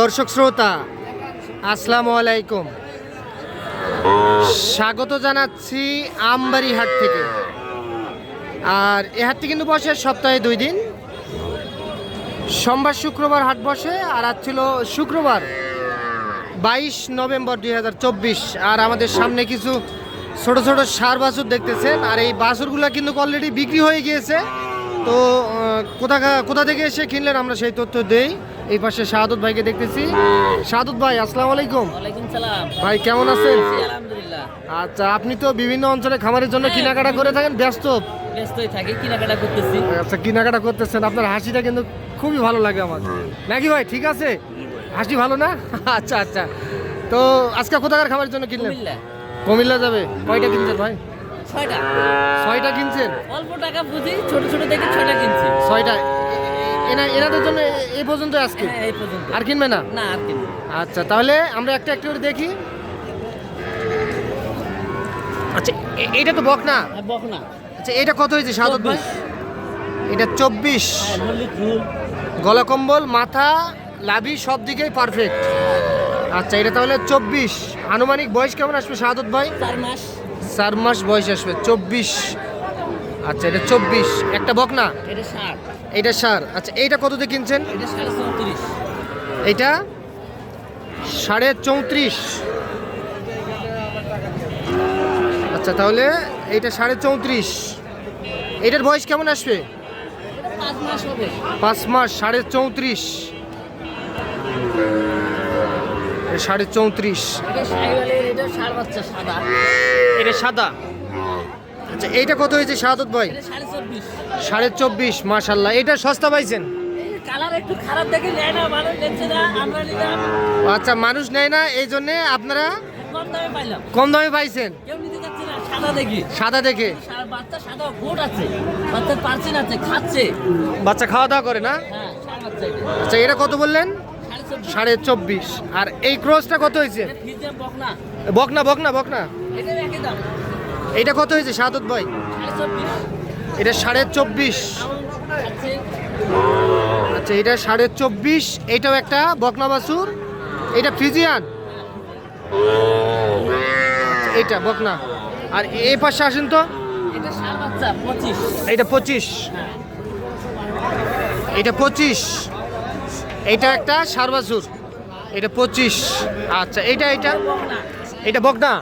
দর্শক শ্রোতা, আসসালামু আলাইকুম। স্বাগত জানাচ্ছি আমবাড়ি হাট থেকে। আর এ হাটটি কিন্তু বসে সপ্তাহে দুই দিন। সোমবার, শুক্রবার হাট বসে, আর আজ ছিল শুক্রবার, বাইশ নভেম্বর দুই হাজার চব্বিশ। আর আমাদের সামনে কিছু ছোট ছোট সার বাছুর দেখতেছেন, আর এই বাছুরগুলো কিন্তু অলরেডি বিক্রি হয়ে গিয়েছে। তো কোথা কোথা থেকে এসে কিনলেন আমরা সেই তথ্য দেই। এই পাশে শাহাদুত ভাইকে দেখতেছি। শাহাদুত ভাই আসসালামু আলাইকুম। ভাই কেমন আছেন? আচ্ছা আপনি তো বিভিন্ন অঞ্চলে খামারের জন্য কেনাকাটা করে থাকেন ব্যস্ত? ব্যস্তই থাকি কেনাকাটা করতেছি। আচ্ছা কেনাকাটা করতেছেন আপনার হাসিটা কিন্তু খুবই ভালো লাগে আমার। নাকি ভাই ঠিক আছে? হাসি ভালো না? আচ্ছা আচ্ছা। তো আজকে কোথাকার খাবারের জন্য কিনলেন? কুমিল্লা। কুমিল্লা যাবে। কয়টা কিনছেন ভাই? ছয়টা। ছয়টা কিনছেন? অল্প টাকা বুঝি ছোট ছোট দেখে ছয়টা কিনছি। ছয়টা। এনা এনাদের জন্য এই পর্যন্ত আজকে? হ্যাঁ এই পর্যন্ত। আর কিনবে না? না আর কিনবো আচ্ছা তাহলে আমরা একটা একটা করে দেখি। আচ্ছা এ- এইটা তো বক না বক না আচ্ছা এটা কত হয়েছে? সাদত ভাই এটা চব্বিশ। হ্যাঁ গলা কম্বল মাথা লাভি সব দিকেই পারফেক্ট আচ্ছা এটা তাহলে চব্বিশ। আনুমানিক বয়স কেমন আসবে শাহাদত ভাই? চার মাস। চার মাস বয়স আসবে চব্বিশ। আচ্ছা এটা চব্বিশ। একটা বক না? এটা সার। আচ্ছা এইটা কিনছেন? এটা সাড়ে চৌত্রিশ। এইটা সাড়ে চৌত্রিশ। আচ্ছা তাহলে এইটা সাড়ে চৌত্রিশ। এইটার বয়স কেমন আসবে? পাঁচ মাস সাড়ে চৌত্রিশ। সাড়ে চৌত্রিশ। এটা সাদা? আচ্ছা এইটা কত হয়েছে শাহাদত ভাই? সাড়ে চব্বিশ। মাশাল্লাহ এটা সস্তা পাইছেন? আচ্ছা মানুষ নেয় না এই জন্যে আপনারা কম দামে পাইছেন? সাদা দেখি। সাদা দেখে? বাচ্চা সাদা গোট আছে। বাচ্চার পার্সেন আছে খাচ্ছে। বাচ্চা খাওয়া দাওয়া করে না? হ্যাঁ। আচ্ছা এটা কত বললেন? সাড়ে চব্বিশ। আর এই ক্রসটা কত হয়েছে? বকনা। বকনা বকনা বকনা। এটা কত হয়েছে? সাদত ভাই? এটা সাড়ে চব্বিশ। আচ্ছা এটা সাড়ে চব্বিশ এইটাও একটা বকনা বাছুর। এটা ফ্রিজিয়ান? আচ্ছা, এইটা বকনা। আর এই পাশে আসেন তো? এটা পঁচিশ। এটা পঁচিশ। এইটা একটা সার বাছুর। এটা পঁচিশ। আচ্ছা এইটা বকনা এটা বকনা?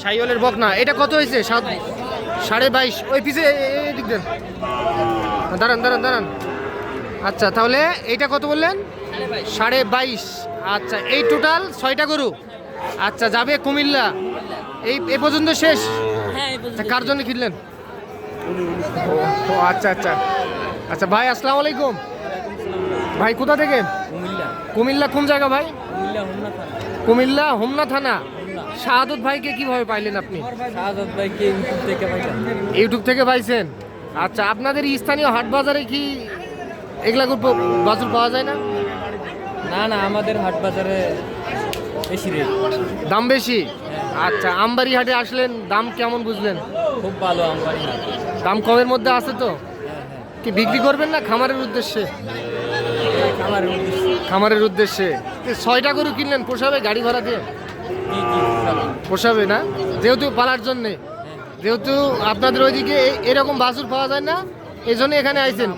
সাইওয়ালের বকনা। সাইওয়ালের বকনা এটা কত হয়েছে? সাত সাড়ে বাইশ। ওই পিছে দিক দেন। দাঁড়ান দাঁড়ান দাঁড়ান। আচ্ছা তাহলে এইটা কত বললেন? সাড়ে বাইশ। আচ্ছা এই টোটাল ছয়টা গরু। আচ্ছা যাবে কুমিল্লা। এই এ পর্যন্ত শেষ? হ্যাঁ আচ্ছা। কার জন্য কিনলেন ও আচ্ছা আচ্ছা। আচ্ছা ভাই আসসালামু আলাইকুম। ভাই কোথা থেকে? কুমিল্লা। কুমিল্লা কোন জায়গা ভাই? কুমিল্লা হোমনা কুমিল্লা হোমনা থানা। শাহাদত ভাইকে কীভাবে পাইলেন আপনি? শাহাদত ভাইকে ইউটিউব থেকে পাইলাম। ইউটিউব থেকে পাইছেন? আচ্ছা আপনাদের স্থানীয় হাট বাজারে কি এগুলা বাছুর পাওয়া যায় না? না না আমাদের হাট বাজারে বেশি রেট। দাম বেশি? আচ্ছা আমবাড়ি হাটে আসলেন দাম কেমন বুঝলেন? খুব ভালো আমার দাম কমের মধ্যে আছে তো? কি বিক্রি করবেন না খামারের উদ্দেশ্যে? আমার খামারের উদ্দেশ্যে। ছয়টা গরু কিনলেন পোষাবে গাড়ি ভাড়া দিয়ে? পোষাবে? না? যেহেতু পালার জন্যে। যেহেতু আপনাদের ওইদিকে এরকম বাছুর পাওয়া যায় না এই জন্য এখানে আইছেন।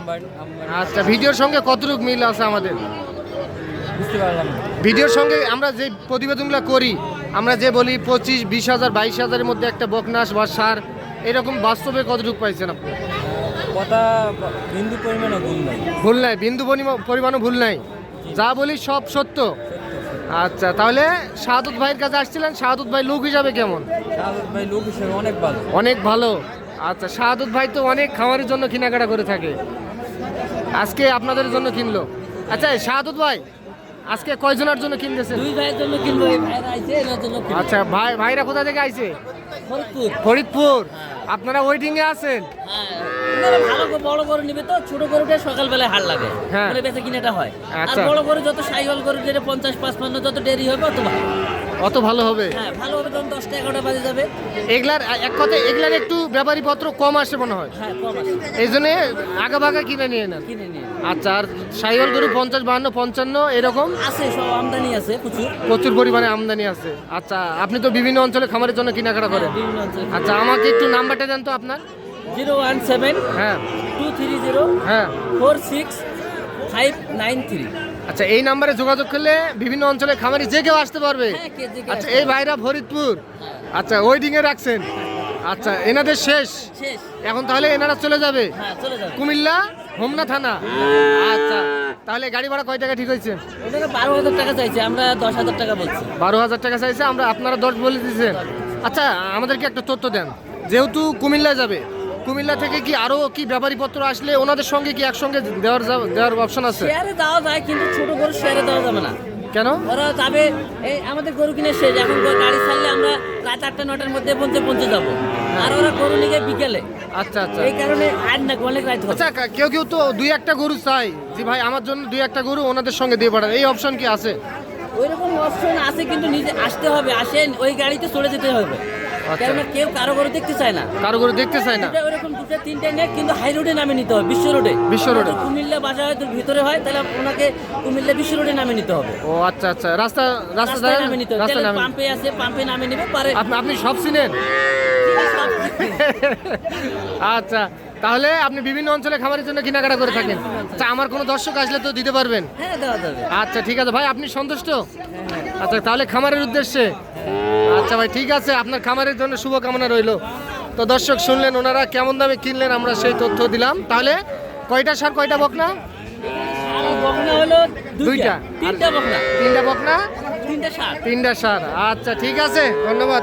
আচ্ছা ভিডিওর সঙ্গে কতটুকু মিল আছে আমাদের? বুঝতে পারলাম না। ভিডিওর সঙ্গে আমরা যে প্রতিবেদনগুলো করি আমরা যে বলি পঁচিশ বিশ হাজার বাইশ হাজারের মধ্যে একটা বকনাস বা সার এরকম বাস্তবে কতটুকু পাইছেন আপনি? কথা বিন্দু পরিমাণে ভুল নাই। ভুল নাই বিন্দু পরিমাণও ভুল নাই। যা বলি সব সত্য। আচ্ছা তাহলে শাহাদুত ভাইয়ের কাছে আসছিলেন। শাহাদুত ভাই লোক হিসাবে কেমন? শাহাদত ভাই লোক হিসেবে অনেক ভালো। অনেক ভালো। আচ্ছা শাহাদুত ভাই তো অনেক খামারের জন্য কেনাকাটা করে থাকে। আজকে আপনাদের জন্য কিনলো। আচ্ছা শাহাদুত ভাই আজকে কয়জনের জন্য কিনতেছেন দুই ভাইয়ের জন্য কিনবো আচ্ছা ভাই ভাইরা কোথা থেকে আইছে? ফরিদপুর। ফরিদপুর। আপনারা ওয়েটিং এ আছেন? হ্যাঁ। এনারা ভালো বড় গরু নিবে তো ছোট গরুটা সকালবেলা হাট লাগে। হ্যাঁ। মানে বেচা কিনাটা হয়। আর আচ্ছা। বড় গরু যত সাইওয়াল গরু যেটা পঞ্চাশ পাঁচপান্ন যত দেরি হবে অত ভালো। অত ভালো হবে? হ্যাঁ ভালো হবে তখন দশটা এগারোটা বাজে যাবে। এগুলার এক কথা এগুলার একটু ব্যাপারী পত্র কম আসে মনে হয়। হ্যাঁ কম আছে এই জন্য আগা ভাগা কিনে নিয়ে নেন। কিনে নিয়ে আচ্ছা আর সাইওয়াল গরু পঞ্চাশ বাহান্ন পঞ্চান্ন এরকম? আছে সব আমদানি আছে প্রচুর। প্রচুর পরিমাণে আমদানি আছে। আচ্ছা আপনি তো বিভিন্ন অঞ্চলে খামারের জন্য কেনাকাটা করেন। বিভিন্ন অঞ্চলে। আচ্ছা আমাকে একটু নাম্বারটা দেন তো আপনার। জিরো ওয়ান সেভেন হ্যাঁ। টু থ্রি জিরো হ্যাঁ। Four six five nine three. আচ্ছা এই নাম্বারে যোগাযোগ করলে বিভিন্ন অঞ্চলে খামারি যে কেউ আসতে পারবে। হ্যাঁ আচ্ছা এই ভাইরা ফরিদপুর। আচ্ছা ওয়েটিং এ রাখছেন। আচ্ছা এনাদের শেষ। এখন তাহলে এনারা চলে যাবে। হ্যাঁ চলে যাবে। কুমিল্লা হোমনা থানা। আচ্ছা তাহলে গাড়ি ভাড়া কয় টাকা ঠিক হয়েছে? বারো হাজার টাকা চাইছে আমরা দশ হাজার টাকা বলছি। বারো হাজার টাকা চাইছে আমরা আপনারা দশ বলে দিয়েছেন। আচ্ছা আমাদেরকে একটা তথ্য দেন। যেহেতু কুমিল্লায় যাবে কুমিল্লা থেকে কি আরও কি ব্যাপারী পত্র আসলে ওনাদের সঙ্গে কি একসঙ্গে দেওয়ার দেওয়ার অপশন আছে? শেয়ারে দেওয়া যায় কিন্তু ছোট গরু শেয়ারে দেওয়া যাবে না। কেন? ওরা যাবে এই আমাদের গরু কিনে শেষ। এখন গাড়ি ছাড়লে আমরা রাত আটটা নটার মধ্যে পৌঁছে পৌঁছে যাব। আর ওরা গরু নিয়ে বিকেলে। আচ্ছা আচ্ছা। এই কারণে আর না অনেক রাত আচ্ছা কেউ কেউ তো দুই একটা গরু চাই যে ভাই আমার জন্য দুই একটা গরু ওনাদের সঙ্গে দিয়ে পাঠান। এই অপশন কি আছে? ওইরকম অপশন আছে কিন্তু নিজে আসতে হবে। আসেন ওই গাড়িতে চলে যেতে হবে। কেননা কেউ কারও দেখতে চায় না। কারও দেখতে চায় না। দুটো তিনটে নেই কিন্তু হাই রোডে নামে নিতে হবে বিশ্ব রোডে বিশ্ব রোডে। কুমিল্লা বাজার হয়তো ভিতরে হয় তাহলে ওনাকে কুমিল্লা বিশ্ব রোডে নামে নিতে হবে। ও আচ্ছা আচ্ছা। রাস্তা নামে নিতে হবে। পাম্পে আছে পাম্পে নামে নিবে পারে। আপনি আপনি সব চিনেন? আচ্ছা তাহলে আপনি বিভিন্ন অঞ্চলে খাবারের জন্য কেনাকাটা করে থাকেন। আচ্ছা আমার কোনো দর্শক আসলে তো দিতে পারবেন? হ্যাঁ আচ্ছা ঠিক আছে। ভাই আপনি সন্তুষ্ট? আচ্ছা তাহলে খামারের উদ্দেশ্যে? আচ্ছা ভাই ঠিক আছে আপনার খামারের জন্য শুভকামনা রইল। তো দর্শক শুনলেন ওনারা কেমন দামে কিনলেন আমরা সেই তথ্য দিলাম। তাহলে কয়টা সার কয়টা বকনা? বকনা হলো দুইটা। তিনটা বকনা। তিনটা বকনা? তিনটা সার। তিনটা সার। আচ্ছা ঠিক আছে ধন্যবাদ।